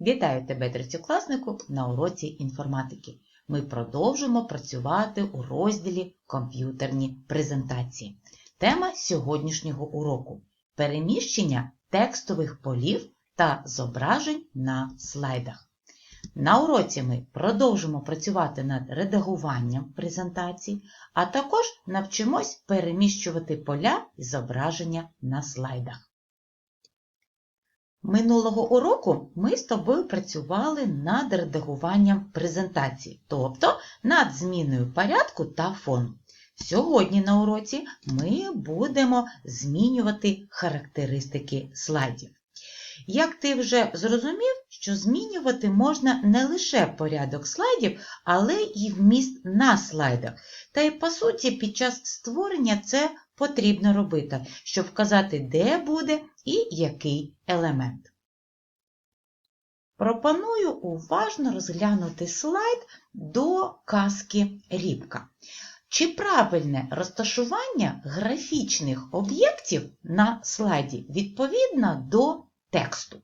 Вітаю тебе, третьокласнику, на уроці інформатики. Ми продовжимо працювати у розділі комп'ютерні презентації. Тема сьогоднішнього уроку переміщення текстових полів та зображень на слайдах. На уроці ми продовжимо працювати над редагуванням презентацій, а також навчимось переміщувати поля і зображення на слайдах. Минулого уроку ми з тобою працювали над редагуванням презентації, тобто над зміною порядку та фону. Сьогодні на уроці ми будемо змінювати характеристики слайдів. Як ти вже зрозумів, що змінювати можна не лише порядок слайдів, але і вміст на слайдах. Та й по суті під час створення це потрібно робити, щоб вказати, де буде і який елемент. Пропоную уважно розглянути слайд до казки Рібка. Чи правильне розташування графічних об'єктів на слайді відповідно до тексту?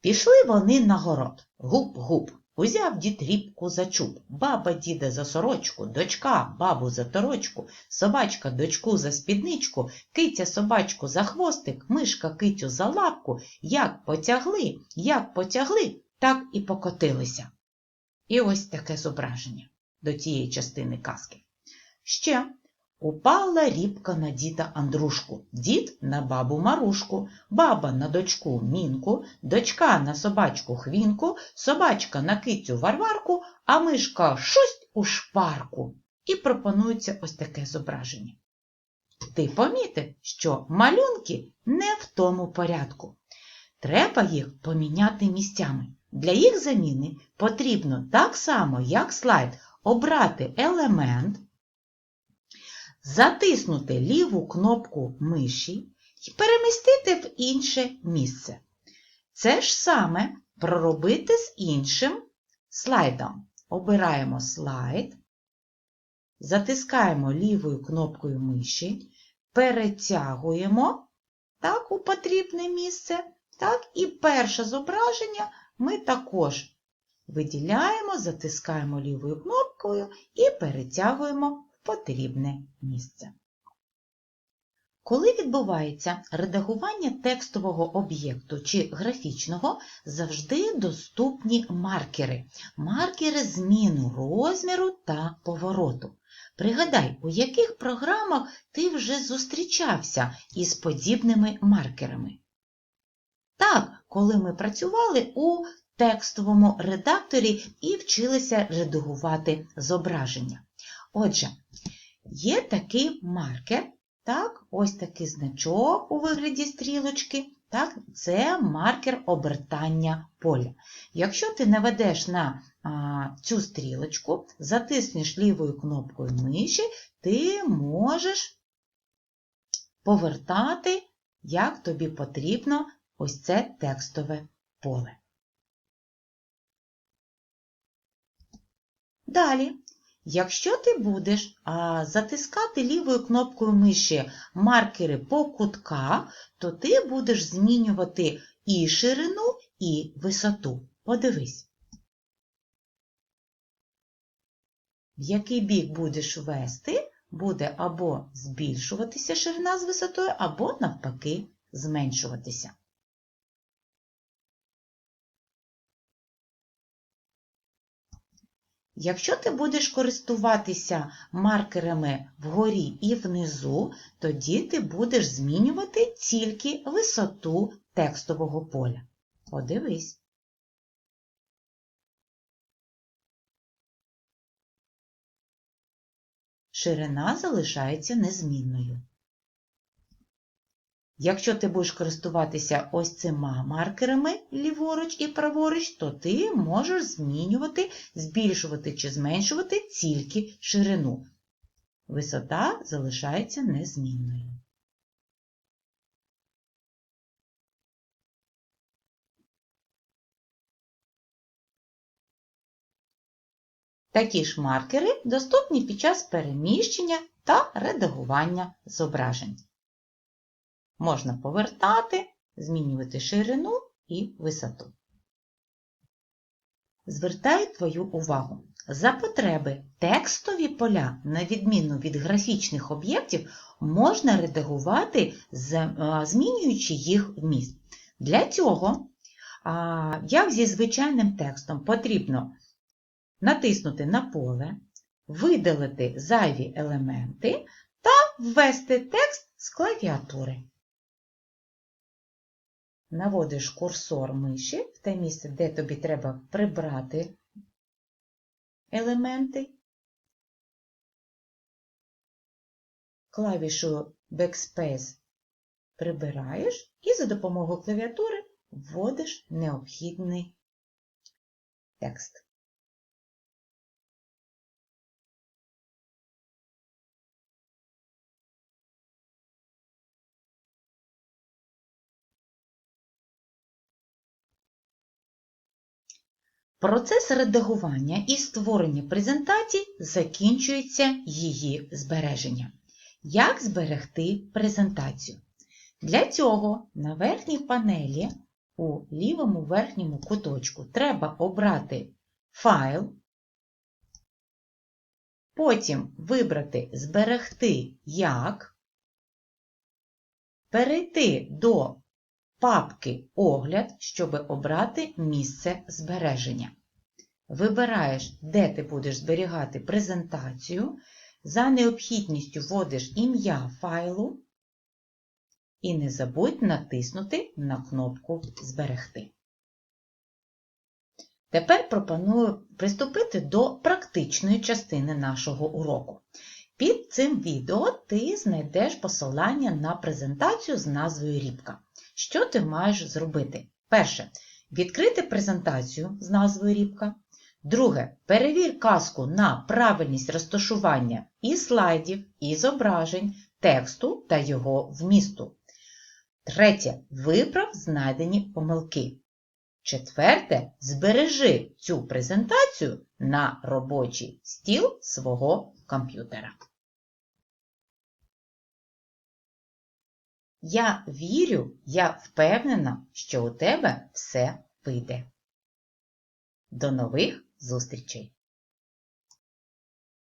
Пішли вони на город. Гуп-гуп. Узяв дід рібку за чуб, баба діда за сорочку, дочка бабу за торочку, собачка дочку за спідничку, киця собачку за хвостик, мишка кицю за лапку, як потягли, як потягли, так і покотилися. І ось таке зображення до цієї частини казки. Ще упала рібка на діда Андрушку, дід на бабу Марушку, баба на дочку Мінку, дочка на собачку Хвінку, собачка на кицю Варварку, а мишка шусть у шпарку. І пропонується ось таке зображення. Ти помітив, що малюнки не в тому порядку. Треба їх поміняти місцями. Для їх заміни потрібно так само, як слайд, обрати елемент, затиснути ліву кнопку миші і перемістити в інше місце. Це ж саме проробити з іншим слайдом. Обираємо слайд, затискаємо лівою кнопкою миші, перетягуємо так, у потрібне місце. Так, І перше зображення ми також виділяємо, затискаємо лівою кнопкою і перетягуємо потрібне місце. Коли відбувається редагування текстового об'єкту чи графічного, завжди доступні маркери. Маркери зміну розміру та повороту. Пригадай, у яких програмах ти вже зустрічався із подібними маркерами. Так, коли ми працювали у текстовому редакторі і вчилися редагувати зображення. Отже, є такий маркер, так, ось такий значок у вигляді стрілочки, так, це маркер обертання поля. Якщо ти наведеш на а, цю стрілочку, затиснеш лівою кнопкою миші, ти можеш повертати, як тобі потрібно, ось це текстове поле. Далі, якщо ти будеш а, затискати лівою кнопкою миші маркери по кутках, то ти будеш змінювати і ширину, і висоту. Подивись. В який бік будеш вести, буде або збільшуватися ширина з висотою, або, навпаки, зменшуватися. Якщо ти будеш користуватися маркерами вгорі і внизу, тоді ти будеш змінювати тільки висоту текстового поля. Подивись. Ширина залишається незмінною. Якщо ти будеш користуватися ось цими маркерами ліворуч і праворуч, то ти можеш змінювати, збільшувати чи зменшувати тільки ширину. Висота залишається незмінною. Такі ж маркери доступні під час переміщення та редагування зображень. Можна повертати, змінювати ширину і висоту. звертаю твою увагу. За потреби текстові поля, на відміну від графічних об'єктів, можна редагувати, змінюючи їх вміст. Для цього, як зі звичайним текстом, потрібно натиснути на поле, видалити зайві елементи та ввести текст з клавіатури. Наводиш курсор миші в те місце, де тобі треба прибрати елементи. Клавішою Backspace прибираєш і за допомогою клавіатури вводиш необхідний текст. Процес редагування і створення презентації закінчується її збереження. Як зберегти презентацію? Для цього на верхній панелі у лівому верхньому куточку треба обрати файл, потім вибрати Зберегти як, перейти до папки Огляд, щоб обрати місце збереження. Вибираєш, де ти будеш зберігати презентацію. За необхідністю вводиш ім'я файлу і не забудь натиснути на кнопку Зберегти. Тепер пропоную приступити до практичної частини нашого уроку. Під цим відео ти знайдеш посилання на презентацію з назвою Рібка. Що ти маєш зробити? Перше. Відкрити презентацію з назвою Рібка. Друге. Перевір казку на правильність розташування і слайдів, і зображень, тексту та його вмісту. Третє. Виправ знайдені помилки. Четверте. Збережи цю презентацію на робочий стіл свого комп'ютера. Я вірю, я впевнена, що у тебе все вийде. До нових зустрічей!